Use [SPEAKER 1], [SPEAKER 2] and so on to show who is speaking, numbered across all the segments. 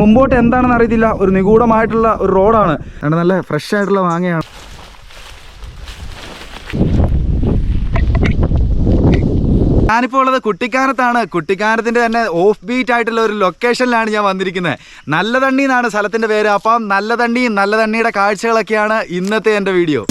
[SPEAKER 1] മുമ്പോട്ട് എന്താണെന്ന് അറിയത്തില്ല. ഒരു നിഗൂഢമായിട്ടുള്ള ഒരു റോഡാണ്. അതുകൊണ്ട് നല്ല ഫ്രഷ് ആയിട്ടുള്ള മാങ്ങയാണ്. ഞാനിപ്പോൾ ഉള്ളത് കുട്ടിക്കാനത്താണ്. കുട്ടിക്കാനത്തിന്റെ തന്നെ ഓഫ് ബീറ്റ് ആയിട്ടുള്ള ഒരു ലൊക്കേഷനിലാണ് ഞാൻ വന്നിരിക്കുന്നത്. നല്ല തണ്ണി എന്നാണ് സ്ഥലത്തിന്റെ പേര്. അപ്പം നല്ല തണ്ണി നല്ല തണ്ണിയുടെ കാഴ്ചകളൊക്കെയാണ് ഇന്നത്തെ എന്റെ വീഡിയോ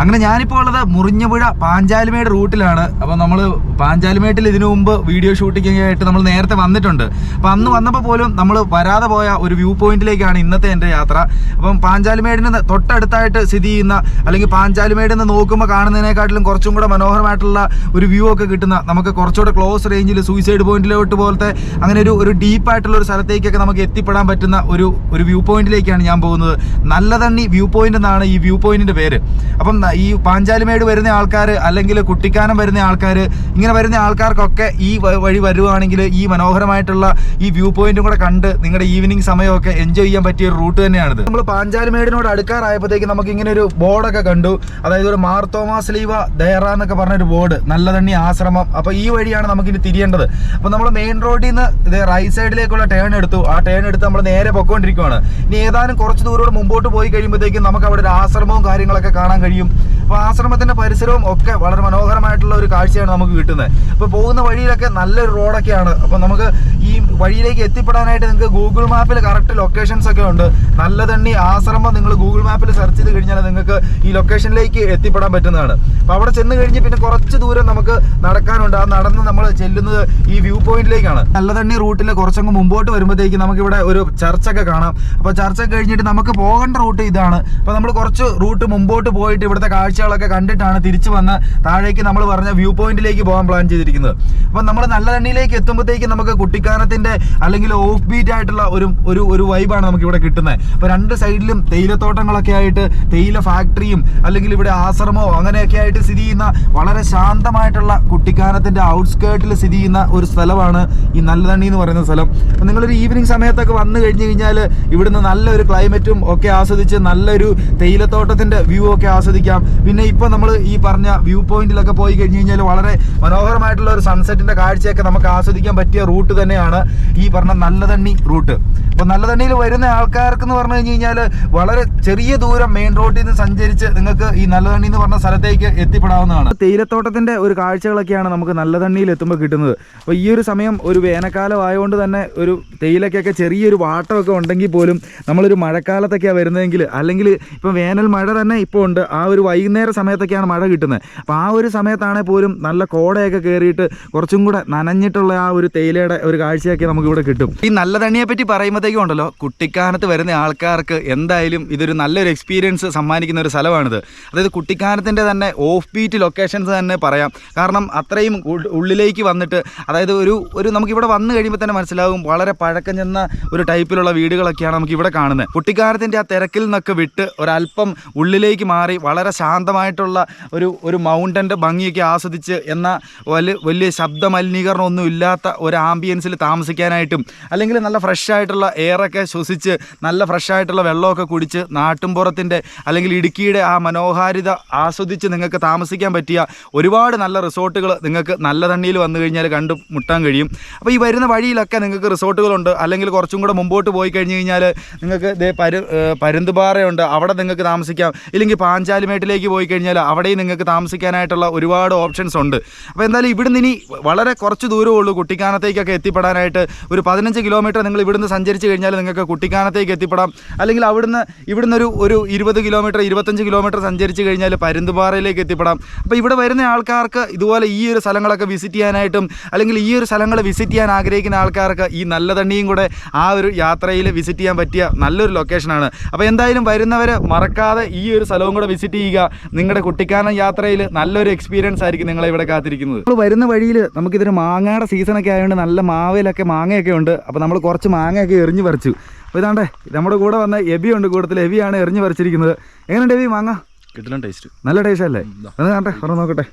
[SPEAKER 1] അങ്ങനെ ഞാനിപ്പോൾ ഉള്ളത് മുറിഞ്ഞപുഴ പാഞ്ചാലിമേട് റൂട്ടിലാണ്. അപ്പോൾ നമ്മൾ പാഞ്ചാലിമേട്ടിൽ ഇതിനു മുമ്പ് വീഡിയോ ഷൂട്ടിംഗ് ആയിട്ട് നമ്മൾ നേരത്തെ വന്നിട്ടുണ്ട്. അപ്പോൾ അന്ന് വന്നപ്പോൾ പോലും നമ്മൾ വരാതെ പോയ ഒരു വ്യൂ പോയിന്റിലേക്കാണ് ഇന്നത്തെ എന്റെ യാത്ര. അപ്പം പാഞ്ചാലിമേടിന് തൊട്ടടുത്തായിട്ട് സ്ഥിതി ചെയ്യുന്ന അല്ലെങ്കിൽ പാഞ്ചാലിമേടിൽ നിന്ന് നോക്കുമ്പോൾ കാണുന്നതിനെക്കാട്ടിലും കുറച്ചും കൂടെ മനോഹരമായിട്ടുള്ള ഒരു വ്യൂ ഒക്കെ കിട്ടുന്ന നമുക്ക് കുറച്ചുകൂടെ ക്ലോസ് റേഞ്ചിൽ സൂയിസൈഡ് പോയിന്റിലോട്ട് പോലത്തെ അങ്ങനെ ഒരു ഒരു ഡീപ്പായിട്ടുള്ള ഒരു സ്ഥലത്തേക്കൊക്കെ നമുക്ക് എത്തിപ്പെടാൻ പറ്റുന്ന ഒരു ഒരു വ്യൂ പോയിന്റിലേക്കാണ് ഞാൻ പോകുന്നത്. നല്ല തണ്ണി വ്യൂ പോയിന്റ് എന്നാണ് ഈ വ്യൂ പോയിന്റിന്റെ പേര്. അപ്പം ഈ പാഞ്ചാലിമേട് വരുന്ന ആൾക്കാർ അല്ലെങ്കിൽ കുട്ടിക്കാനം വരുന്ന ആൾക്കാർ ഇങ്ങനെ വരുന്ന ആൾക്കാർക്കൊക്കെ ഈ വഴി വരുവാണെങ്കിൽ ഈ മനോഹരമായിട്ടുള്ള ഈ വ്യൂ പോയിന്റും കൂടെ കണ്ട് നിങ്ങളുടെ ഈവനിങ് സമയമൊക്കെ എൻജോയ് ചെയ്യാൻ പറ്റിയ ഒരു റൂട്ട് തന്നെയാണിത്. നമ്മൾ പാഞ്ചാലിമേടിനോട് അടുക്കാറായപ്പോഴത്തേക്ക് നമുക്ക് ഇങ്ങനെ ഒരു ബോർഡൊക്കെ കണ്ടു. അതായത് ഒരു മാർത്തോമാ ലീവ ദയറ എന്നൊക്കെ പറഞ്ഞൊരു ബോർഡ് നല്ല തണ്ണി ആശ്രമം. അപ്പോൾ ഈ വഴിയാണ് നമുക്ക് ഇനി തിരിയേണ്ടത്. അപ്പോൾ നമ്മൾ മെയിൻ റോഡിൽ നിന്ന് റൈറ്റ് സൈഡിലേക്കുള്ള ടേൺ എടുത്തു. ആ ടേൺ എടുത്ത് നമ്മൾ നേരെ പൊക്കോണ്ടിരിക്കുവാണ്. ഇനി ഏതാനും കുറച്ച് ദൂരോട് മുമ്പോട്ട് പോയി കഴിയുമ്പോഴത്തേക്കും നമുക്ക് അവിടെ ഒരു ആശ്രമവും കാര്യങ്ങളൊക്കെ കാണാൻ കഴിയും. അപ്പോൾ ആശ്രമത്തിന്റെ പരിസരവും ഒക്കെ വളരെ മനോഹരമായിട്ടുള്ള ഒരു കാഴ്ചയാണ് നമുക്ക് കിട്ടുന്നത്. അപ്പോൾ പോകുന്ന വഴിയിലൊക്കെ നല്ലൊരു റോഡൊക്കെയാണ്. അപ്പോൾ നമുക്ക് ഈ വഴിയിലേക്ക് എത്തിപ്പെടാനായിട്ട് നിങ്ങൾക്ക് ഗൂഗിൾ മാപ്പിൽ കറക്റ്റ് ലൊക്കേഷൻസ് ഒക്കെ ഉണ്ട്. നല്ല തണ്ണി ആശ്രമം നിങ്ങൾ ഗൂഗിൾ മാപ്പിൽ സെർച്ച് ചെയ്ത് കഴിഞ്ഞാൽ നിങ്ങൾക്ക് ഈ ലൊക്കേഷനിലേക്ക് എത്തിപ്പെടാൻ പറ്റുന്നതാണ്. അപ്പോൾ അവിടെ ചെന്ന് കഴിഞ്ഞ് പിന്നെ കുറച്ച് ദൂരം നമുക്ക് നടക്കാനുണ്ട്. ആ നടന്ന് നമ്മൾ ചെല്ലുന്നത് ഈ വ്യൂ പോയിന്റിലേക്കാണ് നല്ല തണ്ണി റൂട്ടിൽ കുറച്ചങ്ങ് മുമ്പോട്ട് വരുമ്പോഴത്തേക്ക് നമുക്ക് ഇവിടെ ഒരു ചർച്ചൊക്കെ കാണാം. അപ്പോൾ ചർച്ച കഴിഞ്ഞിട്ട് നമുക്ക് പോകേണ്ട റൂട്ട് ഇതാണ്. അപ്പോൾ നമ്മൾ കുറച്ച് റൂട്ട് മുമ്പോട്ട് പോയിട്ട് ഇവിടുത്തെ കാഴ്ചകളൊക്കെ കണ്ടിട്ടാണ് തിരിച്ചു വന്ന് താഴേക്ക് നമ്മൾ പറഞ്ഞ വ്യൂ പോയിന്റിലേക്ക് പോകാൻ പ്ലാൻ ചെയ്തിരിക്കുന്നത്. അപ്പം നമ്മൾ നല്ല തണ്ണിയിലേക്ക് എത്തുമ്പോഴത്തേക്ക് നമുക്ക് കുട്ടിക്കാനത്തിന്റെ അല്ലെങ്കിൽ ഓഫ് ബീറ്റ് ആയിട്ടുള്ള ഒരു ഒരു ഒരു വൈബാണ് നമുക്ക് ഇവിടെ കിട്ടുന്നത്. അപ്പോൾ രണ്ട് സൈഡിലും തേയിലത്തോട്ടങ്ങളൊക്കെ ആയിട്ട് തേയില ഫാക്ടറിയും അല്ലെങ്കിൽ ഇവിടെ ആശ്രമോ അങ്ങനെയൊക്കെ ആയിട്ട് സ്ഥിതി ചെയ്യുന്ന വളരെ ശാന്തമായിട്ടുള്ള കുട്ടിക്കാനത്തിന്റെ ഔട്ട്സ്കേർട്ടിൽ സ്ഥിതി ചെയ്യുന്ന ഒരു സ്ഥലമാണ് ഈ നല്ല തണ്ണി എന്ന് പറയുന്ന സ്ഥലം. അപ്പം നിങ്ങളൊരു ഈവനിങ് സമയത്തൊക്കെ വന്നു കഴിഞ്ഞ് കഴിഞ്ഞാൽ ഇവിടുന്ന് നല്ലൊരു ക്ലൈമറ്റും ഒക്കെ ആസ്വദിച്ച് നല്ലൊരു തേയിലത്തോട്ടത്തിന്റെ വ്യൂ ഒക്കെ ആസ്വദിക്കാം. പിന്നെ ഇപ്പൊ നമ്മൾ ഈ പറഞ്ഞ വ്യൂ പോയിന്റിലൊക്കെ പോയി കഴിഞ്ഞ് കഴിഞ്ഞാൽ വളരെ മനോഹരമായിട്ടുള്ള ഒരു സൺസെറ്റിന്റെ കാഴ്ചയൊക്കെ നമുക്ക് ആസ്വദിക്കാൻ പറ്റിയ റൂട്ട് തന്നെയാണ് ഈ പറഞ്ഞ നല്ല തണ്ണി റൂട്ട് അപ്പൊ നല്ല തണ്ണിയിൽ വരുന്ന ആൾക്കാർക്ക് എന്ന് പറഞ്ഞു കഴിഞ്ഞ് കഴിഞ്ഞാൽ വളരെ ചെറിയ ദൂരം മെയിൻ റോഡിൽ നിന്ന് സഞ്ചരിച്ച് നിങ്ങൾക്ക് ഈ നല്ല തണ്ണി എന്ന് പറഞ്ഞ സ്ഥലത്തേക്ക് എത്തിപ്പെടാവുന്നതാണ്. തേയിലത്തോട്ടത്തിന്റെ ഒരു കാഴ്ചകളൊക്കെയാണ് നമുക്ക് നല്ല തണ്ണിയിൽ എത്തുമ്പോൾ കിട്ടുന്നത്. അപ്പോൾ ഈ ഒരു സമയം ഒരു വേനൽക്കാലം ആയതുകൊണ്ട് തന്നെ ഒരു തേയിലക്കൊക്കെ ചെറിയൊരു വാട്ടമൊക്കെ ഉണ്ടെങ്കിൽ പോലും നമ്മളൊരു മഴക്കാലത്തൊക്കെയാണ് വരുന്നതെങ്കിൽ അല്ലെങ്കിൽ ഇപ്പം വേനൽ മഴ തന്നെ ഇപ്പോൾ ഉണ്ട്. ആ ഒരു വൈകുന്നേര സമയത്തൊക്കെയാണ് മഴ കിട്ടുന്നത്. അപ്പോൾ ആ ഒരു സമയത്താണെങ്കിൽ പോലും നല്ല കോടയൊക്കെ കയറിയിട്ട് കുറച്ചും കൂടെ നനഞ്ഞിട്ടുള്ള ആ ഒരു തേയിലയുടെ ഒരു കാഴ്ചയൊക്കെ നമുക്ക് ഇവിടെ കിട്ടും. ഈ നല്ല തണ്ണിയെ പറ്റി പറയുമ്പോഴത്തേക്കും ഉണ്ടല്ലോ കുട്ടിക്കാനത്ത് വരുന്ന ആൾക്കാർക്ക് എന്തായാലും ഇതൊരു നല്ലൊരു എക്സ്പീരിയൻസ് സമ്മാനിക്കുന്ന ഒരു സ്ഥലമാണിത്. അതായത് കുട്ടിക്കാനത്തിന്റെ തന്നെ ഓഫ് ബീറ്റ് ലൊക്കേഷൻസ് തന്നെ പറയാം. കാരണം അത്രയും ഉള്ളിലേക്ക് വന്നിട്ട് അതായത് ഒരു ഒരു നമുക്കിവിടെ വന്നു കഴിയുമ്പോൾ തന്നെ മനസ്സിലാകും വളരെ പഴക്കം ചെന്ന ഒരു ടൈപ്പിലുള്ള വീടുകളൊക്കെയാണ് നമുക്ക് ഇവിടെ കാണുന്നത്. കുട്ടിക്കാനത്തിന്റെ ആ തിരക്കിൽ നിന്നൊക്കെ വിട്ട് ഒരല്പം ഉള്ളിലേക്ക് മാറി വളരെ ശാന്തമായിട്ടുള്ള ഒരു ഒരു മൗണ്ടന്റെ ഭംഗിയൊക്കെ ആസ്വദിച്ച് എന്ന വലിയ വലിയ ശബ്ദ മലിനീകരണം ഒന്നും ഇല്ലാത്ത ഒരു ആംബിയൻസിൽ താമസിക്കാനായിട്ടും അല്ലെങ്കിൽ നല്ല ഫ്രഷ് ആയിട്ടുള്ള എയറൊക്കെ ശ്വസിച്ച് നല്ല ഫ്രഷ് ആയിട്ടുള്ള വെള്ളമൊക്കെ കുടിച്ച് നാട്ടുംപുറത്തിന്റെ അല്ലെങ്കിൽ ഇടുക്കിയുടെ ആ മനോഹാരിത ആസ്വദിച്ച് നിങ്ങൾക്ക് താമസിക്കാൻ പറ്റിയ ഒരുപാട് നല്ല റിസോർട്ടുകൾ നിങ്ങൾക്ക് നല്ല തണ്ണിയിൽ വന്നു കഴിഞ്ഞാൽ കണ്ടു മുട്ടാൻ കഴിയും. അപ്പോൾ ഈ വരുന്ന വഴിയിലൊക്കെ നിങ്ങൾക്ക് റിസോർട്ടുകളുണ്ട്. അല്ലെങ്കിൽ കുറച്ചും കൂടെ മുമ്പോട്ട് പോയി കഴിഞ്ഞ് കഴിഞ്ഞാൽ നിങ്ങൾക്ക് ഇതേ പരു പരുന്തുപാറയുണ്ട്. അവിടെ നിങ്ങൾക്ക് താമസിക്കാം. ഇല്ലെങ്കിൽ പാഞ്ചാലിമേട്ടിലേക്ക് പോയി കഴിഞ്ഞാൽ അവിടെയും നിങ്ങൾക്ക് താമസിക്കാനായിട്ടുള്ള ഒരുപാട് ഓപ്ഷൻസ് ഉണ്ട്. അപ്പോൾ എന്തായാലും ഇവിടുന്ന് ഇനി വളരെ കുറച്ച് ദൂരമേ ഉള്ളൂ കുട്ടിക്കാനത്തേക്കൊക്കെ എത്തിപ്പെടാനായിട്ട്. ഒരു പതിനഞ്ച് കിലോമീറ്റർ നിങ്ങൾ ഇവിടുന്ന് സഞ്ചരിച്ച് കഴിഞ്ഞാൽ നിങ്ങൾക്ക് കുട്ടിക്കാനത്തേക്ക് എത്തിപ്പെടാം. അല്ലെങ്കിൽ അവിടുന്ന് ഇവിടുന്ന് ഒരു ഒരു ഇരുപത് കിലോമീറ്റർ ഇരുപത്തഞ്ച് കിലോമീറ്റർ സഞ്ചരിച്ച് കഴിഞ്ഞാൽ പരുന്തുപാറയിലേക്ക് എത്തിപ്പെടാം. അപ്പോൾ ഇവിടെ വരുന്ന ആൾക്കാർക്ക് ഇതുപോലെ ഈ ഒരു സ്ഥലങ്ങളൊക്കെ വിസിറ്റ് ചെയ്യാനായിട്ടും അല്ലെങ്കിൽ ഈ ഒരു സ്ഥലങ്ങൾ വിസിറ്റ് ചെയ്യാൻ ആഗ്രഹിക്കുന്ന ആൾക്കാർക്ക് ഈ നല്ല തണ്ണിയും കൂടെ ആ ഒരു യാത്രയിൽ വിസിറ്റ് ചെയ്യാൻ പറ്റിയ നല്ലൊരു ലൊക്കേഷനാണ് അപ്പോൾ എന്തായാലും വരുന്നവർ മറക്കാതെ ഈ ഒരു സ്ഥലവും കൂടെ വിസിറ്റ് ചെയ്യുക. നിങ്ങളുടെ കുട്ടിക്കാനം യാത്രയിൽ നല്ലൊരു എക്സ്പീരിയൻസ് ആയിരിക്കും നിങ്ങളെ ഇവിടെ കാത്തിരിക്കുന്നത്. നമ്മൾ വരുന്ന വഴിയിൽ നമുക്കിതൊരു മാങ്ങയുടെ സീസണൊക്കെ ആയതുകൊണ്ട് നല്ല മാവയിലൊക്കെ മാങ്ങയൊക്കെ ഉണ്ട്. അപ്പോൾ നമ്മൾ കുറച്ച് മാങ്ങയൊക്കെ എറിഞ്ഞു പറിച്ചു. അപ്പോൾ ഇതാണ്ടേ നമ്മുടെ കൂടെ വന്ന എബി ഉണ്ട് കൂട്ടത്തിൽ. എബിയാണ് എറിഞ്ഞു പറിച്ചിരിക്കുന്നത്. എങ്ങനെയുണ്ട് എബി മാങ്ങ?
[SPEAKER 2] കിട്ടില്ല ടേസ്റ്റ്
[SPEAKER 1] നല്ല ടേസ്റ്റ് അല്ലേ? അത് കാണട്ടെ പറഞ്ഞു നോക്കട്ടെ.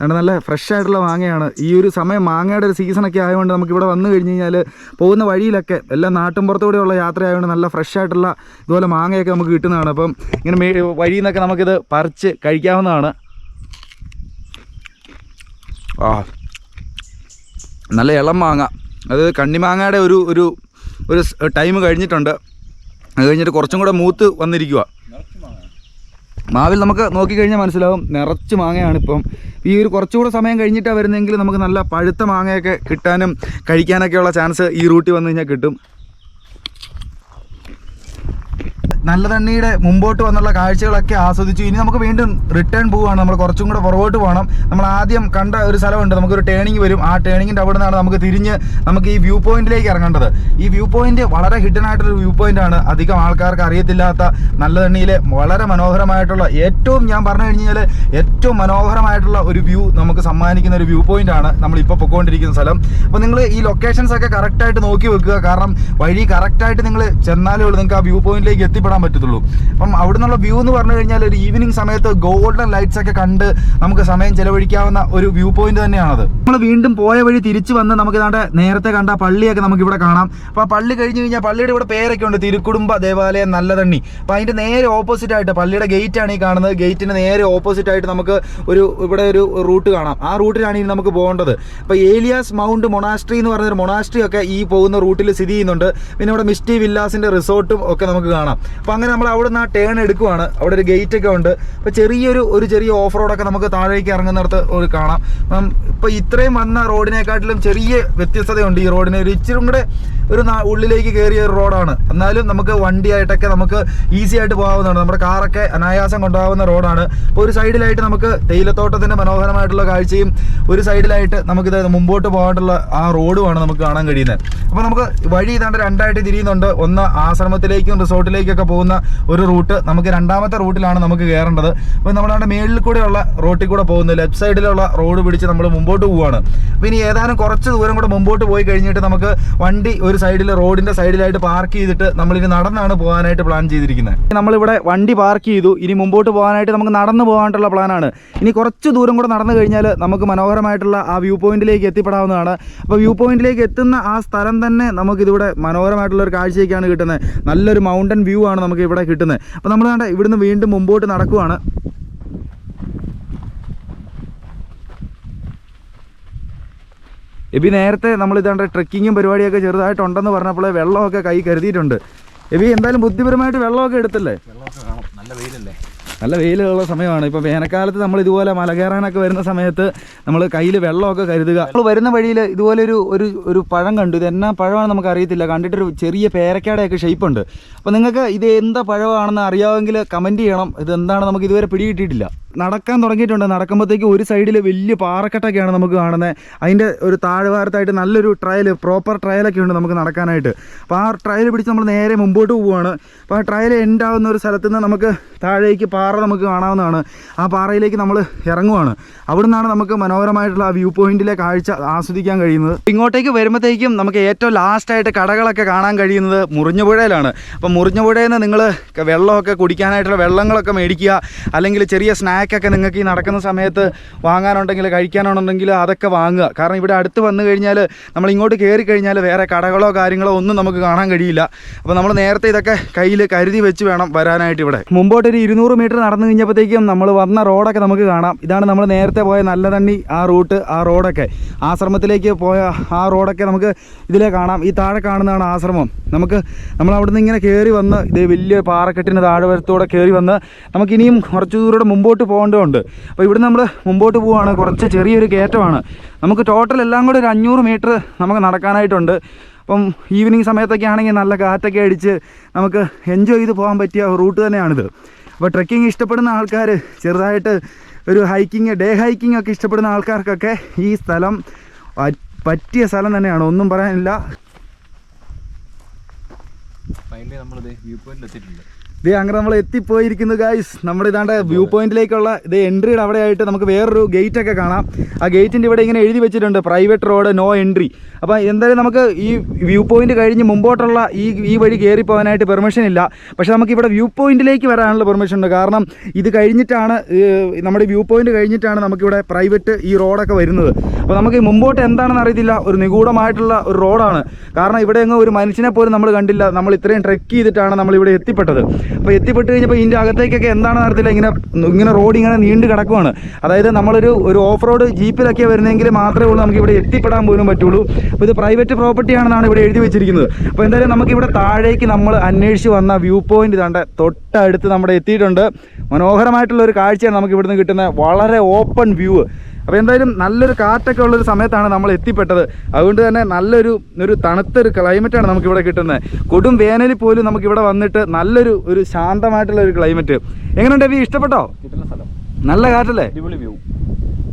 [SPEAKER 1] അതുകൊണ്ട് നല്ല ഫ്രഷ് ആയിട്ടുള്ള മാങ്ങയാണ്. ഈ ഒരു സമയം മാങ്ങയുടെ ഒരു സീസണൊക്കെ ആയതുകൊണ്ട് നമുക്ക് ഇവിടെ വന്നു കഴിഞ്ഞ് കഴിഞ്ഞാൽ പോകുന്ന വഴിയിലൊക്കെ എല്ലാം നാട്ടിൻപുറത്തൂടെയുള്ള യാത്ര ആയതുകൊണ്ട് നല്ല ഫ്രഷ് ആയിട്ടുള്ള ഇതുപോലെ മാങ്ങയൊക്കെ നമുക്ക് കിട്ടുന്നതാണ്. അപ്പം ഇങ്ങനെ മേ വഴിയിൽ നിന്നൊക്കെ നമുക്കിത് പറിച്ച് കഴിക്കാവുന്നതാണ്. ആ നല്ല ഇളം മാങ്ങ. അത് കണ്ണിമാങ്ങയുടെ ഒരു ഒരു ഒരു ടൈം കഴിഞ്ഞിട്ടുണ്ട്. അത് കഴിഞ്ഞിട്ട് കുറച്ചും കൂടെ മൂത്ത് വന്നിരിക്കുക മാവിൽ നമുക്ക് നോക്കിക്കഴിഞ്ഞാൽ മനസ്സിലാവും നിറച്ച് മാങ്ങയാണ് ഇപ്പം ഈ ഒരു കുറച്ചുകൂടെ സമയം കഴിഞ്ഞിട്ടാണ് വരുന്നതെങ്കിൽ നമുക്ക് നല്ല പഴുത്ത മാങ്ങയൊക്കെ കിട്ടാനും കഴിക്കാനൊക്കെയുള്ള ചാൻസ് ഈ റൂട്ടിൽ വന്നു കഴിഞ്ഞാൽ കിട്ടും. നല്ല തണ്ണിയുടെ മുമ്പോട്ട് വന്നുള്ള കാഴ്ചകളൊക്കെ ആസ്വദിച്ചു. ഇനി നമുക്ക് വീണ്ടും റിട്ടേൺ പോവുകയാണ്. നമ്മൾ കുറച്ചും കൂടെ പുറകോട്ട് പോകണം. നമ്മൾ ആദ്യം കണ്ട ഒരു സ്ഥലമുണ്ട്. നമുക്കൊരു ടേണിംഗ് വരും. ആ ടേണിങ്ങിന്റെ അവിടെ നിന്നാണ് നമുക്ക് തിരിഞ്ഞ് നമുക്ക് ഈ വ്യൂ പോയിന്റിലേക്ക് ഇറങ്ങേണ്ടത്. ഈ വ്യൂ പോയിന്റ് വളരെ ഹിഡൻ ആയിട്ടൊരു വ്യൂ പോയിന്റ് ആണ്. അധികം ആൾക്കാർക്ക് അറിയത്തില്ലാത്ത നല്ല തണ്ണിയിലെ വളരെ മനോഹരമായിട്ടുള്ള ഏറ്റവും ഞാൻ പറഞ്ഞു കഴിഞ്ഞാൽ ഏറ്റവും മനോഹരമായിട്ടുള്ള ഒരു വ്യൂ നമുക്ക് സമ്മാനിക്കുന്ന ഒരു വ്യൂ പോയിന്റ് ആണ് നമ്മൾ ഇപ്പോൾ പൊക്കോണ്ടിരിക്കുന്ന സ്ഥലം. അപ്പോൾ നിങ്ങൾ ഈ ലൊക്കേഷൻസ് ഒക്കെ കറക്റ്റായിട്ട് നോക്കി വെക്കുക. കാരണം വഴി കറക്റ്റായിട്ട് നിങ്ങൾ ചെന്നാലേ ഉള്ളൂ. നിങ്ങൾക്ക് ആ വ്യൂ പോയിന്റിലേക്ക് എത്തിപ്പെടാൻ പറ്റത്തുള്ളൂ. അപ്പം അവിടെ നിന്നുള്ള വ്യൂ എന്ന് പറഞ്ഞു കഴിഞ്ഞാൽ ഒരു ഈവനിങ് സമയത്ത് ഗോൾഡൻ ലൈറ്റ്സ് ഒക്കെ കണ്ട് നമുക്ക് സമയം ചെലവഴിക്കാവുന്ന ഒരു വ്യൂ പോയിന്റ് തന്നെയാണത്. നമ്മൾ വീണ്ടും പോയ വഴി തിരിച്ചു വന്ന് നമുക്ക് ഇതാണ്ട് നേരത്തെ കണ്ട പള്ളിയൊക്കെ നമുക്ക് ഇവിടെ കാണാം. അപ്പോൾ ആ പള്ളി കഴിഞ്ഞു കഴിഞ്ഞാൽ പള്ളിയുടെ ഇവിടെ പേരൊക്കെ ഉണ്ട്. തിരുക്കുടുംബ ദേവാലയം നല്ല തണ്ണി അപ്പോൾ അതിന്റെ നേരെ ഓപ്പോസിറ്റ് ആയിട്ട് പള്ളിയുടെ ഗേറ്റ് ആണ് ഈ കാണുന്നത്. ഗേറ്റിന് നേരെ ഓപ്പോസിറ്റ് ആയിട്ട് നമുക്ക് ഒരു ഇവിടെ ഒരു റൂട്ട് കാണാം. ആ റൂട്ടിലാണ് ഇനി നമുക്ക് പോകേണ്ടത്. അപ്പോൾ ഏലിയാസ് മൗണ്ട് മൊണാസ്ട്രി എന്ന് പറയുന്ന മൊണാസ്ട്രി ഒക്കെ ഈ പോകുന്ന റൂട്ടിൽ സ്ഥിതി ചെയ്യുന്നുണ്ട്. പിന്നെ ഇവിടെ മിസ്റ്റി വില്ലാസിന്റെ റിസോർട്ടും ഒക്കെ നമുക്ക് കാണാം. അപ്പോൾ അങ്ങനെ നമ്മൾ അവിടെ നിന്ന് ആ ടേൺ എടുക്കുവാണ്. അവിടെ ഒരു ഗേറ്റ് ഒക്കെ ഉണ്ട്. അപ്പോൾ ചെറിയൊരു ഒരു ചെറിയ ഓഫ് റോഡൊക്കെ നമുക്ക് താഴേക്ക് ഇറങ്ങുന്നിടത്ത് ഒരു കാണാം. ഇപ്പോൾ ഇത്രയും വന്ന റോഡിനെക്കാട്ടിലും ചെറിയ വ്യത്യസ്തതയുണ്ട് ഈ റോഡിന്. ഒരു ഇച്ചിരി കൂടെ ഒരു ഉള്ളിലേക്ക് കയറിയ ഒരു റോഡാണ്. എന്നാലും നമുക്ക് വണ്ടിയായിട്ടൊക്കെ നമുക്ക് ഈസി ആയിട്ട് പോകാവുന്നതാണ്. നമ്മുടെ കാറൊക്കെ അനായാസം കൊണ്ടുപോകുന്ന റോഡാണ്. അപ്പോൾ ഒരു സൈഡിലായിട്ട് നമുക്ക് തേയിലത്തോട്ടത്തിന്റെ മനോഹരമായിട്ടുള്ള കാഴ്ചയും ഒരു സൈഡിലായിട്ട് നമുക്കിത് മുമ്പോട്ട് പോകാനുള്ള ആ റോഡുമാണ് നമുക്ക് കാണാൻ കഴിയുന്നത്. അപ്പോൾ നമുക്ക് വഴി ഇതാണ്ട് രണ്ടായിട്ട് തിരിയുന്നുണ്ട്. ഒന്ന് ആശ്രമത്തിലേക്കും റിസോർട്ടിലേക്കൊക്കെ പോകുന്ന ഒരു റൂട്ട് നമുക്ക് രണ്ടാമത്തെ റൂട്ടിലാണ് നമുക്ക് കയറേണ്ടത്. അപ്പോൾ നമ്മളവിടെ മേളിൽ കൂടെയുള്ള റോട്ടിൽ കൂടെ പോകുന്നത് ലെഫ്റ്റ് സൈഡിലുള്ള റോഡ് പിടിച്ച് നമ്മൾ മുമ്പോട്ട് പോവുകയാണ് അപ്പോൾ ഇനി ഏതാനും കുറച്ച് ദൂരം കൂടെ മുമ്പോട്ട് പോയി കഴിഞ്ഞിട്ട് നമുക്ക് വണ്ടി ഒരു സൈഡിൽ റോഡിന്റെ സൈഡിലായിട്ട് പാർക്ക് ചെയ്തിട്ട് നമ്മളിനി നടന്നാണ് പോകാനായിട്ട് പ്ലാൻ ചെയ്തിരിക്കുന്നത് നമ്മളിവിടെ വണ്ടി പാർക്ക് ചെയ്തു. ഇനി മുമ്പോട്ട് പോകാനായിട്ട് നമുക്ക് നടന്നു പോകാനായിട്ടുള്ള പ്ലാനാണ് ഇനി കുറച്ച് ദൂരം കൂടെ നടന്നു കഴിഞ്ഞാൽ നമുക്ക് മനോഹരമായിട്ടുള്ള ആ വ്യൂ പോയിന്റിലേക്ക് എത്തിപ്പെടാവുന്നതാണ്. അപ്പോൾ വ്യൂ പോയിന്റിലേക്ക് എത്തുന്ന ആ സ്ഥലം തന്നെ നമുക്കിതിവിടെ മനോഹരമായിട്ടുള്ള ഒരു കാഴ്ചയൊക്കെയാണ് കിട്ടുന്നത്. നല്ലൊരു മൗണ്ടൻ വ്യൂ ആണ് നമുക്ക് ഇവിടെ കിട്ടുന്നത്. അപ്പോൾ നമ്മൾ കണ്ട ഇവിടുന്ന് വീണ്ടും മുമ്പോട്ട് നടക്കുവാണ്. എബി നേരത്തെ നമ്മൾ ഇതാണ്ട് ട്രക്കിങ്ങും പരിപാടിയൊക്കെ ചെറുതായിട്ടുണ്ടെന്ന് പറഞ്ഞപ്പോൾ വെള്ളമൊക്കെ കൈ കരുതിയിട്ടുണ്ട്. എബി എന്തായാലും ബുദ്ധിപരമായിട്ട് വെള്ളമൊക്കെ എടുത്തല്ലേ?
[SPEAKER 2] നല്ല വെയിലല്ലേ?
[SPEAKER 1] നല്ല വെയിലുള്ള സമയമാണ്. ഇപ്പോൾ വേനൽക്കാലത്ത് നമ്മൾ ഇതുപോലെ മല കയറാനൊക്കെ വരുന്ന സമയത്ത് നമ്മൾ കയ്യിൽ വെള്ളമൊക്കെ കരുതുക. നമ്മൾ വരുന്ന വഴിയിൽ ഇതുപോലെ ഒരു ഒരു ഒരു പഴം കണ്ടു. ഇത് എന്നാ പഴമാണെന്ന് നമുക്ക് അറിയത്തില്ല. കണ്ടിട്ടൊരു ചെറിയ പേരക്കാടയൊക്കെ ഷേപ്പ് ഉണ്ട്. അപ്പോൾ നിങ്ങൾക്ക് ഇത് എന്താ പഴമാണെന്ന് അറിയാമെങ്കിൽ കമന്റ് ചെയ്യണം. ഇത് എന്താണ് നമുക്ക് ഇതുവരെ പിടികിട്ടിയിട്ടില്ല. നടക്കാൻ തുടങ്ങിയിട്ടുണ്ട്. നടക്കുമ്പോഴത്തേക്ക് ഒരു സൈഡിൽ വലിയ പാറക്കെട്ടൊക്കെയാണ് നമുക്ക് കാണുന്നത്. അതിന്റെ ഒരു താഴ്വാരത്തായിട്ട് നല്ലൊരു ട്രയൽ പ്രോപ്പർ ട്രയലൊക്കെ ഉണ്ട് നമുക്ക് നടക്കാനായിട്ട്. അപ്പോൾ ആ ട്രയൽ പിടിച്ച് നമ്മൾ നേരെ മുമ്പോട്ട് പോവുകയാണ് അപ്പോൾ ആ ട്രയൽ എൻഡ് ആവുന്ന ഒരു സ്ഥലത്ത് നിന്ന് നമുക്ക് താഴേക്ക് പാറ നമുക്ക് കാണാവുന്നതാണ്. ആ പാറയിലേക്ക് നമ്മൾ ഇറങ്ങുവാണ്. അവിടെ നിന്നാണ് നമുക്ക് മനോഹരമായിട്ടുള്ള ആ വ്യൂ പോയിന്റിലെ കാഴ്ച ആസ്വദിക്കാൻ കഴിയുന്നത്. ഇങ്ങോട്ടേക്ക് വരുമ്പോഴത്തേക്കും നമുക്ക് ഏറ്റവും ലാസ്റ്റായിട്ട് കടകളൊക്കെ കാണാൻ കഴിയുന്നത് മുറിഞ്ഞപുഴയിലാണ് അപ്പോൾ മുറിഞ്ഞപുഴയിൽ നിന്ന് നിങ്ങൾ വെള്ളമൊക്കെ കുടിക്കാനായിട്ടുള്ള വെള്ളങ്ങളൊക്കെ മേടിക്കുക അല്ലെങ്കിൽ ചെറിയ സ്നാക്കൊക്കെ നിങ്ങൾക്ക് ഈ നടക്കുന്ന സമയത്ത് വാങ്ങാനുണ്ടെങ്കിൽ കഴിക്കാനുണ്ടെങ്കിൽ അതൊക്കെ വാങ്ങുക. കാരണം ഇവിടെ അടുത്ത് വന്നു കഴിഞ്ഞാൽ നമ്മൾ ഇങ്ങോട്ട് കയറി കഴിഞ്ഞാൽ വേറെ കടകളോ കാര്യങ്ങളോ ഒന്നും നമുക്ക് കാണാൻ കഴിയില്ല. അപ്പോൾ നമ്മൾ നേരത്തെ ഇതൊക്കെ കയ്യിൽ കരുതി വെച്ച് വേണം വരാനായിട്ട് ഇവിടെ. മുമ്പോട്ടൊരു ഇരുന്നൂറ് മീറ്റർ നടന്നു കഴിഞ്ഞപ്പോഴത്തേക്കും നമ്മൾ വന്ന റോഡൊക്കെ നമുക്ക് കാണാം. ഇതാണ് നമ്മൾ നേരത്തെ പോയ നല്ല തണ്ണി ആ റൂട്ട് ആ റോഡൊക്കെ. ആശ്രമത്തിലേക്ക് പോയ ആ റോഡൊക്കെ നമുക്ക് ഇതിലെ കാണാം. ഈ താഴെ കാണുന്നതാണ് ആശ്രമം. നമുക്ക് നമ്മൾ അവിടുന്ന് ഇങ്ങനെ കയറി വന്ന് ഇത് വലിയ പാറക്കെട്ടിന് താഴ്വരത്തോടെ കയറി വന്ന് നമുക്ക് ഇനിയും കുറച്ച് ദൂരം മുമ്പോട്ട് പോകേണ്ടതുണ്ട്. അപ്പോൾ ഇവിടെ നമ്മൾ മുമ്പോട്ട് പോവുകയാണ്. കുറച്ച് ചെറിയൊരു കയറ്റമാണ്. നമുക്ക് ടോട്ടൽ എല്ലാം കൂടെ ഒരു അഞ്ഞൂറ് മീറ്റർ നമുക്ക് നടക്കാനായിട്ടുണ്ട്. അപ്പം ഈവനിങ് സമയത്തൊക്കെ ആണെങ്കിൽ നല്ല കാറ്റൊക്കെ അടിച്ച് നമുക്ക് എൻജോയ് ചെയ്ത് പോകാൻ പറ്റിയ റൂട്ട് തന്നെയാണിത്. അപ്പോൾ ട്രക്കിംഗ് ഇഷ്ടപ്പെടുന്ന ആൾക്കാർ ചെറുതായിട്ട് ഒരു ഹൈക്കിങ് ഡേ ഹൈക്കിംഗ് ഒക്കെ ഇഷ്ടപ്പെടുന്ന ആൾക്കാർക്കൊക്കെ ഈ സ്ഥലം പറ്റിയ സ്ഥലം തന്നെയാണ്. ഒന്നും പറയാനില്ല.
[SPEAKER 2] ഫൈനലി നമ്മളിത് വ്യൂ പോയിന്റിൽ എത്തിയിട്ടുണ്ട്.
[SPEAKER 1] ഇത് അങ്ങനെ നമ്മൾ എത്തിപ്പോയിരിക്കുന്നു ഗൈസ് നമ്മുടെ ഇതാണ്ട് വ്യൂ പോയിന്റിലേക്കുള്ള ഇത് എൻട്രിയുടെ അവിടെ ആയിട്ട് നമുക്ക് വേറൊരു ഗേറ്റ് ഒക്കെ കാണാം. ആ ഗേറ്റിന്റെ ഇവിടെ ഇങ്ങനെ എഴുതി വെച്ചിട്ടുണ്ട് പ്രൈവറ്റ് റോഡ് നോ എൻട്രി അപ്പോൾ എന്തായാലും നമുക്ക് ഈ വ്യൂ പോയിന്റ് കഴിഞ്ഞ് മുമ്പോട്ടുള്ള ഈ ഈ വഴി കയറി പോകാനായിട്ട് പെർമിഷൻ ഇല്ല. പക്ഷേ നമുക്ക് ഇവിടെ വ്യൂ പോയിന്റിലേക്ക് വരാനുള്ള പെർമിഷൻ ഉണ്ട്. കാരണം ഇത് കഴിഞ്ഞിട്ടാണ് നമ്മുടെ വ്യൂ പോയിന്റ് കഴിഞ്ഞിട്ടാണ് നമുക്കിവിടെ പ്രൈവറ്റ് ഈ റോഡൊക്കെ വരുന്നത്. അപ്പോൾ നമുക്ക് മുമ്പോട്ട് എന്താണെന്ന് അറിയത്തില്ല. ഒരു നിഗൂഢമായിട്ടുള്ള ഒരു റോഡാണ് കാരണം ഇവിടെ അങ്ങ് ഒരു മനുഷ്യനെ പോലും നമ്മൾ കണ്ടില്ല. നമ്മൾ ഇത്രയും ട്രെക്ക് ചെയ്തിട്ടാണ് നമ്മൾ ഇവിടെ എത്തിപ്പെട്ടത്. അപ്പോൾ എത്തിപ്പെട്ട് കഴിഞ്ഞപ്പോൾ ഇതിന്റെ അകത്തേക്കൊക്കെ എന്താണെന്ന് അറിയത്തില്ല ഇങ്ങനെ ഇങ്ങനെ റോഡ് ഇങ്ങനെ നീണ്ടു കിടക്കുവാണ്. അതായത് നമ്മളൊരു ഒരു ഓഫ് റോഡ് ജീപ്പിലൊക്കെ വരുന്നെങ്കിൽ മാത്രമേ ഉള്ളൂ നമുക്ക് ഇവിടെ എത്തിപ്പെടാൻ പോലും പറ്റുള്ളൂ. അപ്പോൾ ഇത് പ്രൈവറ്റ് പ്രോപ്പർട്ടി ആണെന്നാണ് ഇവിടെ എഴുതി വെച്ചിരിക്കുന്നത്. അപ്പോൾ എന്തായാലും നമുക്ക് ഇവിടെ താഴേക്ക് നമ്മൾ അന്വേഷിച്ച് വന്ന വ്യൂ പോയിന്റ് ഇതാണ്ട് തൊട്ടടുത്ത് നമ്മുടെ എത്തിയിട്ടുണ്ട്. മനോഹരമായിട്ടുള്ള ഒരു കാഴ്ചയാണ് നമുക്ക് ഇവിടുന്ന് കിട്ടുന്ന വളരെ ഓപ്പൺ വ്യൂ. അപ്പോൾ എന്തായാലും നല്ലൊരു കാറ്റൊക്കെ ഉള്ളൊരു സമയത്താണ് നമ്മൾ എത്തിപ്പെട്ടത്. അതുകൊണ്ട് തന്നെ നല്ലൊരു ഒരു തണുത്തൊരു ക്ലൈമറ്റാണ് നമുക്കിവിടെ കിട്ടുന്നത്. കൊടും വേനലിൽ പോലും നമുക്കിവിടെ വന്നിട്ട് നല്ലൊരു ഒരു ശാന്തമായിട്ടുള്ള ഒരു ക്ലൈമറ്റ് എങ്ങനെയുണ്ട് വി ഇഷ്ടപ്പെട്ടോ? നല്ല കാറ്റല്ലേ?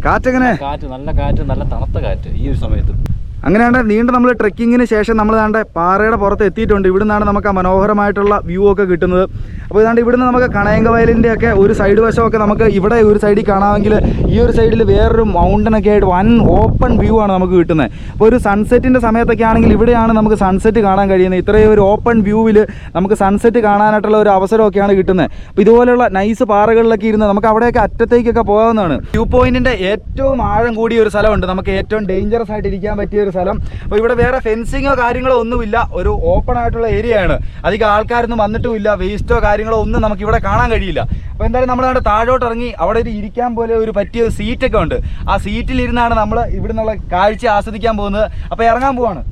[SPEAKER 1] കാറ്റെങ്ങനെ?
[SPEAKER 2] കാറ്റ് നല്ല കാറ്റ് നല്ല തണുത്ത കാറ്റ് ഈ ഒരു സമയത്ത്.
[SPEAKER 1] അങ്ങനെയാണ്ട് നീണ്ട നമ്മൾ ട്രെക്കിങ്ങിന് ശേഷം നമ്മൾ ദാണ്ട് പാറയുടെ പുറത്ത് എത്തിയിട്ടുണ്ട്. ഇവിടുന്നാണ് നമുക്ക് ആ മനോഹരമായിട്ടുള്ള വ്യൂ ഒക്കെ കിട്ടുന്നത്. അപ്പോൾ ഇതാണ്ട് ഇവിടുന്ന് നമുക്ക് കണയങ്ക വയലിന്റെ ഒക്കെ ഒരു സൈഡ് വശമൊക്കെ നമുക്ക് ഇവിടെ ഒരു സൈഡിൽ കാണാമെങ്കിൽ ഈ ഒരു സൈഡിൽ വേറൊരു മൗണ്ടനൊക്കെ ആയിട്ട് വൻ ഓപ്പൺ വ്യൂ ആണ് നമുക്ക് കിട്ടുന്നത്. അപ്പോൾ ഒരു സൺസെറ്റിന്റെ സമയത്തൊക്കെ ആണെങ്കിൽ ഇവിടെയാണ് നമുക്ക് സൺസെറ്റ് കാണാൻ കഴിയുന്നത്. ഇത്രയും ഒരു ഓപ്പൺ വ്യൂവിൽ നമുക്ക് സൺസെറ്റ് കാണാനായിട്ടുള്ള ഒരു അവസരമൊക്കെയാണ് കിട്ടുന്നത്. അപ്പോൾ ഇതുപോലെയുള്ള നൈസ് പാറകളിലൊക്കെ ഇരുന്ന് നമുക്ക് അവിടെയൊക്കെ അറ്റത്തേക്കൊക്കെ പോകാവുന്നതാണ്. വ്യൂ പോയിന്റിന്റെ ഏറ്റവും ആഴം കൂടിയ ഒരു സ്ഥലമുണ്ട്. നമുക്ക് ഏറ്റവും ഡേഞ്ചറസ് ആയിട്ട് ഇരിക്കാൻ പറ്റിയ ഒരു സ്ഥലം. അപ്പോൾ ഇവിടെ വേറെ ഫെൻസിങ്ങോ കാര്യങ്ങളോ ഒന്നുമില്ല. ഒരു ഓപ്പൺ ആയിട്ടുള്ള ഏരിയ ആണ്. അധികം ആൾക്കാരൊന്നും വന്നിട്ടുമില്ല. വേസ്റ്റോ കാര്യങ്ങളോ ഒന്നും നമുക്ക് ഇവിടെ കാണാൻ കഴിയില്ല. അപ്പോൾ എന്തായാലും നമ്മൾ അവിടെ താഴോട്ട് ഇറങ്ങി അവിടെ ഒരു ഇരിക്കാൻ പോലെ ഒരു പറ്റിയ സീറ്റൊക്കെ ഉണ്ട്. ആ സീറ്റിലിരുന്നാണ് നമ്മൾ ഇവിടെ നിന്നുള്ള കാഴ്ച ആസ്വദിക്കാൻ പോകുന്നത്. അപ്പോൾ ഇറങ്ങാൻ പോവാണ്.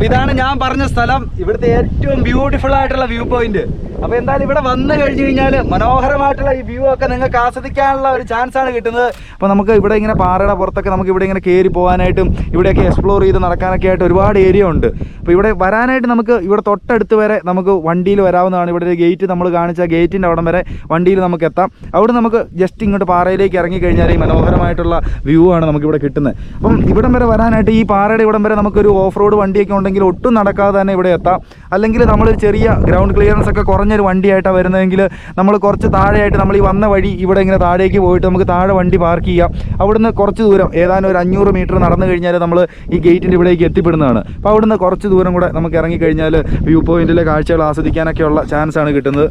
[SPEAKER 1] അപ്പൊ ഇതാണ് ഞാൻ പറഞ്ഞ സ്ഥലം. ഇവിടുത്തെ ഏറ്റവും ബ്യൂട്ടിഫുൾ ആയിട്ടുള്ള വ്യൂ പോയിന്റ് അപ്പൊ എന്തായാലും ഇവിടെ വന്നു കഴിഞ്ഞു കഴിഞ്ഞാൽ മനോഹരമായിട്ടുള്ള ഈ വ്യൂ ഒക്കെ നിങ്ങൾക്ക് ആസ്വദിക്കാനുള്ള ഒരു ചാൻസ് ആണ് കിട്ടുന്നത്. അപ്പൊ നമുക്ക് ഇവിടെ ഇങ്ങനെ പാറയുടെ പുറത്തൊക്കെ നമുക്ക് ഇവിടെ ഇങ്ങനെ കയറി പോകാനായിട്ടും ഇവിടെയൊക്കെ എക്സ്പ്ലോർ ചെയ്ത് നടക്കാനൊക്കെ ആയിട്ട് ഒരുപാട് ഏരിയ ഉണ്ട്. അപ്പൊ ഇവിടെ വരാനായിട്ട് നമുക്ക് ഇവിടെ തൊട്ടടുത്ത് വരെ നമുക്ക് വണ്ടിയിൽ വരാവുന്നതാണ്. ഇവിടെ ഗേറ്റ് നമ്മൾ കാണിച്ച ഗേറ്റിന്റെ അവിടം വരെ വണ്ടിയിൽ നമുക്ക് എത്താം. അവിടെ നമുക്ക് ജസ്റ്റ് ഇങ്ങോട്ട് പാറയിലേക്ക് ഇറങ്ങി കഴിഞ്ഞാൽ ഈ മനോഹരമായിട്ടുള്ള വ്യൂ ആണ് നമുക്ക് ഇവിടെ കിട്ടുന്നത്. അപ്പം ഇവിടം വരെ വരാനായിട്ട് ഈ പാറയുടെ ഇവിടം വരെ നമുക്കൊരു ഓഫ് റോഡ് വണ്ടിയൊക്കെ ഉണ്ടെങ്കിൽ ഒട്ടും നടക്കാതെ തന്നെ ഇവിടെ എത്താം. അല്ലെങ്കിൽ നമ്മളൊരു ചെറിയ ഗ്രൗണ്ട് ക്ലിയറൻസ് ഒക്കെ കുറഞ്ഞൊരു വണ്ടിയായിട്ടാണ് വരുന്നതെങ്കിൽ നമ്മൾ കുറച്ച് താഴെയായിട്ട് നമ്മൾ ഈ വന്ന വഴി ഇവിടെ ഇങ്ങനെ താഴേക്ക് പോയിട്ട് നമുക്ക് താഴെ വണ്ടി പാർക്ക് ചെയ്യാം. അവിടുന്ന് കുറച്ച് ദൂരം ഏതാനും ഒരു അഞ്ഞൂറ് മീറ്റർ നടന്നു കഴിഞ്ഞാൽ നമ്മൾ ഈ ഗേറ്റിന്റെ ഇവിടേക്ക് എത്തിപ്പെടുന്നതാണ്. അപ്പോൾ അവിടുന്ന് കുറച്ച് ദൂരം കൂടെ നമുക്ക് ഇറങ്ങിക്കഴിഞ്ഞാൽ വ്യൂ പോയിന്റിലെ കാഴ്ചകൾ ആസ്വദിക്കാനൊക്കെയുള്ള ചാൻസാണ് കിട്ടുന്നത്.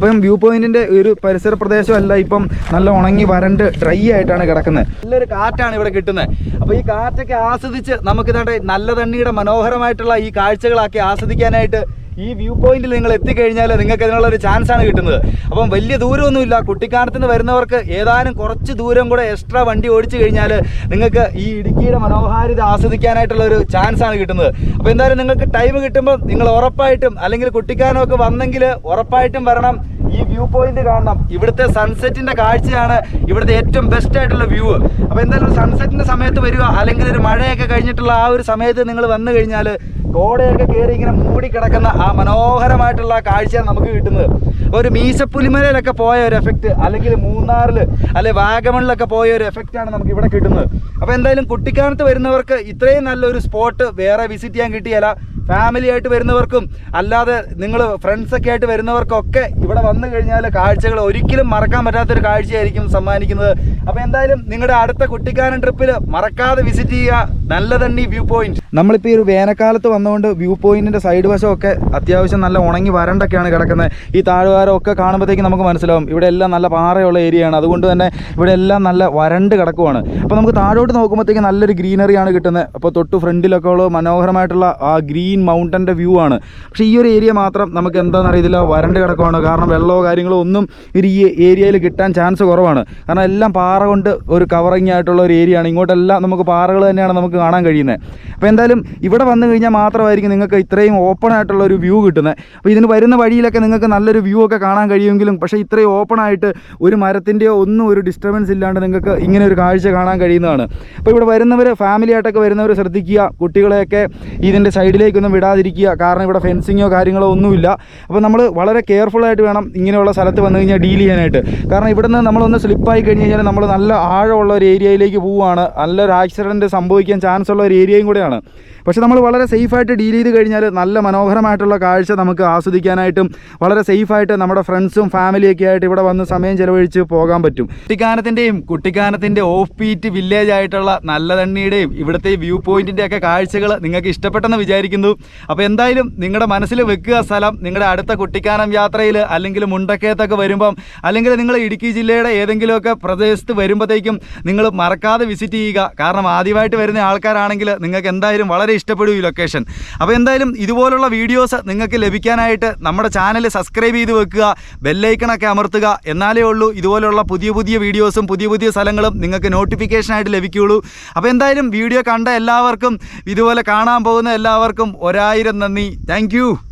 [SPEAKER 1] അപ്പം വ്യൂ പോയിന്റിന്റെ ഒരു പരിസര പ്രദേശമല്ല ഇപ്പം നല്ല ഉണങ്ങി വരണ്ട് ഡ്രൈ ആയിട്ടാണ് കിടക്കുന്നത്. നല്ലൊരു കാറ്റാണ് ഇവിടെ കിട്ടുന്നത്. അപ്പോൾ ഈ കാറ്റൊക്കെ ആസ്വദിച്ച് നമുക്ക് നല്ല തണ്ണിയുടെ മനോഹരമായിട്ടുള്ള ഈ കാഴ്ചകളാക്കി ആസ്വദിക്കാനായിട്ട് ഈ വ്യൂ പോയിന്റിൽ നിങ്ങൾ എത്തിക്കഴിഞ്ഞാൽ നിങ്ങൾക്ക് അതിനുള്ള ഒരു ചാൻസ് ആണ് കിട്ടുന്നത്. അപ്പം വലിയ ദൂരമൊന്നുമില്ല. കുട്ടിക്കാനത്ത് നിന്ന് വരുന്നവർക്ക് ഏതാനും കുറച്ച് ദൂരം കൂടെ എക്സ്ട്രാ വണ്ടി ഓടിച്ചു കഴിഞ്ഞാൽ നിങ്ങൾക്ക് ഈ ഇടുക്കിയുടെ മനോഹാരിത ആസ്വദിക്കാനായിട്ടുള്ള ഒരു ചാൻസ് ആണ് കിട്ടുന്നത്. അപ്പോൾ എന്തായാലും നിങ്ങൾക്ക് ടൈം കിട്ടുമ്പോൾ നിങ്ങൾ ഉറപ്പായിട്ടും അല്ലെങ്കിൽ കുട്ടിക്കാനമൊക്കെ വന്നെങ്കിൽ ഉറപ്പായിട്ടും വരണം. ഈ വ്യൂ പോയിന്റ് കാണണം. ഇവിടുത്തെ സൺസെറ്റിന്റെ കാഴ്ചയാണ് ഇവിടുത്തെ ഏറ്റവും ബെസ്റ്റ് ആയിട്ടുള്ള വ്യൂ അപ്പോൾ എന്തായാലും സൺസെറ്റിന്റെ സമയത്ത് വരിക അല്ലെങ്കിൽ ഒരു മഴയൊക്കെ കഴിഞ്ഞിട്ടുള്ള ആ ഒരു സമയത്ത് നിങ്ങൾ വന്നു കഴിഞ്ഞാൽ കോടയൊക്കെ കയറി ഇങ്ങനെ മൂടിക്കിടക്കുന്ന ആ മനോഹരമായിട്ടുള്ള കാഴ്ചയാണ് നമുക്ക് കിട്ടുന്നത്. ഒരു മീശപ്പുലിമലയിലൊക്കെ പോയ ഒരു എഫക്റ്റ് അല്ലെങ്കിൽ മൂന്നാറിൽ അല്ലെ വാഗമണിലൊക്കെ പോയ ഒരു എഫക്റ്റ് ആണ് നമുക്ക് ഇവിടെ കിട്ടുന്നത്. അപ്പോൾ എന്തായാലും കുട്ടിക്കാനത്ത് വരുന്നവർക്ക് ഇത്രയും നല്ലൊരു സ്പോട്ട് വേറെ വിസിറ്റ് ചെയ്യാൻ കിട്ടിയല്ല ഫാമിലി ആയിട്ട് വരുന്നവർക്കും അല്ലാതെ നിങ്ങൾ ഫ്രണ്ട്സൊക്കെ ആയിട്ട് വരുന്നവർക്കൊക്കെ ഇവിടെ വന്നു കഴിഞ്ഞാൽ കാഴ്ചകൾ ഒരിക്കലും മറക്കാൻ പറ്റാത്തൊരു കാഴ്ചയായിരിക്കും സമ്മാനിക്കുന്നത്. അപ്പോൾ എന്തായാലും നിങ്ങളുടെ അടുത്ത കുട്ടിക്കാനം ട്രിപ്പിൽ മറക്കാതെ വിസിറ്റ് ചെയ്യുക. നല്ല തന്നെ വ്യൂ പോയിന്റ് നമ്മളിപ്പോൾ ഈ ഒരു വേനൽക്കാലത്ത് വന്നുകൊണ്ട് വ്യൂ പോയിന്റിന്റെ സൈഡ് വശമൊക്കെ അത്യാവശ്യം നല്ല ഉണങ്ങി വരണ്ടൊക്കെയാണ് കിടക്കുന്നത് ഈ താഴ്വാരം ഒക്കെ കാണുമ്പോഴത്തേക്ക് നമുക്ക് മനസ്സിലാവും. ഇവിടെ എല്ലാം നല്ല പാറയുള്ള ഏരിയയാണ് അതുകൊണ്ട് തന്നെ ഇവിടെ എല്ലാം നല്ല വരണ്ട് കിടക്കുവാണ്. അപ്പോൾ നമുക്ക് താഴോട്ട് നോക്കുമ്പോഴത്തേക്ക് നല്ലൊരു ഗ്രീനറിയാണ് കിട്ടുന്നത് അപ്പോൾ തൊട്ട് ഫ്രണ്ടിലൊക്കെ ഉള്ള മനോഹരമായിട്ടുള്ള ആ ഗ്രീൻ മൗണ്ടന്റെ വ്യൂ ആണ്. പക്ഷേ ഈ ഒരു ഏരിയ മാത്രം നമുക്ക് എന്താണെന്ന് അറിയത്തില്ല വരണ്ട് കിടക്കുവാണ്. കാരണം വെള്ളമോ കാര്യങ്ങളോ ഒന്നും ഒരു ഈ ഏരിയയിൽ കിട്ടാൻ ചാൻസ് കുറവാണ്. കാരണം എല്ലാം പാറ കൊണ്ട് ഒരു കവറിങ് ആയിട്ടുള്ള ഒരു ഏരിയയാണ് ഇങ്ങോട്ടെല്ലാം നമുക്ക് പാറകൾ തന്നെയാണ് നമുക്ക് കാണാൻ കഴിയുന്നത് അപ്പോൾ എന്തായാലും ഇവിടെ വന്നു കഴിഞ്ഞാൽ മാത്രമായിരിക്കും നിങ്ങൾക്ക് ഇത്രയും ഓപ്പൺ ആയിട്ടുള്ള ഒരു വ്യൂ കിട്ടുന്നത് അപ്പോൾ ഇതിന് വരുന്ന വഴിയിലൊക്കെ നിങ്ങൾക്ക് നല്ലൊരു വ്യൂ ഒക്കെ കാണാൻ കഴിയുമെങ്കിലും പക്ഷേ ഇത്രയും ഓപ്പൺ ആയിട്ട് ഒരു മരത്തിന്റെയോ ഒന്നും ഒരു ഡിസ്റ്റർബൻസ് ഇല്ലാണ്ട് നിങ്ങൾക്ക് ഇങ്ങനെ ഒരു കാഴ്ച കാണാൻ കഴിയുന്നതാണ്. അപ്പോൾ ഇവിടെ വരുന്നവർ ഫാമിലി ആയിട്ടൊക്കെ വരുന്നവർ ശ്രദ്ധിക്കുക. കുട്ടികളെയൊക്കെ ഇതിന്റെ സൈഡിലേക്കൊന്നും വിടാതിരിക്കുക. കാരണം ഇവിടെ ഫെൻസിങ്ങോ കാര്യങ്ങളോ ഒന്നുമില്ല. അപ്പോൾ നമ്മൾ വളരെ കെയർഫുള്ളായിട്ട് വേണം ഇങ്ങനെയുള്ള സ്ഥലത്ത് വന്നു കഴിഞ്ഞാൽ ഡീൽ ചെയ്യാനായിട്ട്. കാരണം ഇവിടുന്ന് നമ്മളൊന്ന് സ്ലിപ്പായി കഴിഞ്ഞ് കഴിഞ്ഞാൽ നമ്മൾ നല്ല ആഴമുള്ള ഒരു ഏരിയയിലേക്ക് പോവുകയാണ്. നല്ലൊരു ആക്സിഡന്റ് സംഭവിക്കാൻ ചാൻസ് ഉള്ള ഒരു ഏരിയയും കൂടെയാണ്. പക്ഷെ നമ്മൾ വളരെ സേഫായിട്ട് ഡീൽ ചെയ്ത് കഴിഞ്ഞാൽ നല്ല മനോഹരമായിട്ടുള്ള കാഴ്ച നമുക്ക് ആസ്വദിക്കാനായിട്ടും വളരെ സേഫായിട്ട് നമ്മുടെ ഫ്രണ്ട്സും ഫാമിലിയൊക്കെ ആയിട്ട് ഇവിടെ വന്ന് സമയം ചിലവഴിച്ച് പോകാൻ പറ്റും. കുട്ടിക്കാനത്തിന്റെയും കുട്ടിക്കാനത്തിന്റെ ഓഫ് ബീറ്റ് വില്ലേജ് ആയിട്ടുള്ള നല്ല തണ്ണിയുടെയും ഇവിടുത്തെ വ്യൂ പോയിന്റിന്റെ ഒക്കെ കാഴ്ചകൾ നിങ്ങൾക്ക് ഇഷ്ടപ്പെട്ടെന്ന് വിചാരിക്കുന്നു. അപ്പോൾ എന്തായാലും നിങ്ങളുടെ മനസ്സിൽ വെക്കുക സ്ഥലം നിങ്ങളുടെ അടുത്ത കുട്ടിക്കാനം യാത്രയിൽ അല്ലെങ്കിൽ മുണ്ടക്കയത്തൊക്കെ വരുമ്പം അല്ലെങ്കിൽ നിങ്ങൾ ഇടുക്കി ജില്ലയുടെ ഏതെങ്കിലുമൊക്കെ പ്രദേശത്ത് വരുമ്പോഴത്തേക്കും നിങ്ങൾ മറക്കാതെ വിസിറ്റ് ചെയ്യുക. കാരണം ആദ്യമായിട്ട് വരുന്ന ആൾക്കാരാണെങ്കിൽ നിങ്ങൾക്ക് എന്തായാലും വളരെ ഇഷ്ടപ്പെടും ഈ ലൊക്കേഷൻ അപ്പോൾ എന്തായാലും ഇതുപോലുള്ള വീഡിയോസ് നിങ്ങൾക്ക് ലഭിക്കാനായിട്ട് നമ്മുടെ ചാനൽ സബ്സ്ക്രൈബ് ചെയ്ത് വെക്കുക ബെല്ലൈക്കണൊക്കെ അമർത്തുക. എന്നാലേ ഉള്ളൂ ഇതുപോലുള്ള പുതിയ പുതിയ വീഡിയോസും പുതിയ പുതിയ സ്ഥലങ്ങളും നിങ്ങൾക്ക് നോട്ടിഫിക്കേഷനായിട്ട് ലഭിക്കുകയുള്ളൂ. അപ്പോൾ എന്തായാലും വീഡിയോ കണ്ട എല്ലാവർക്കും ഇതുപോലെ കാണാൻ പോകുന്ന എല്ലാവർക്കും ഒരായിരം നന്ദി. താങ്ക്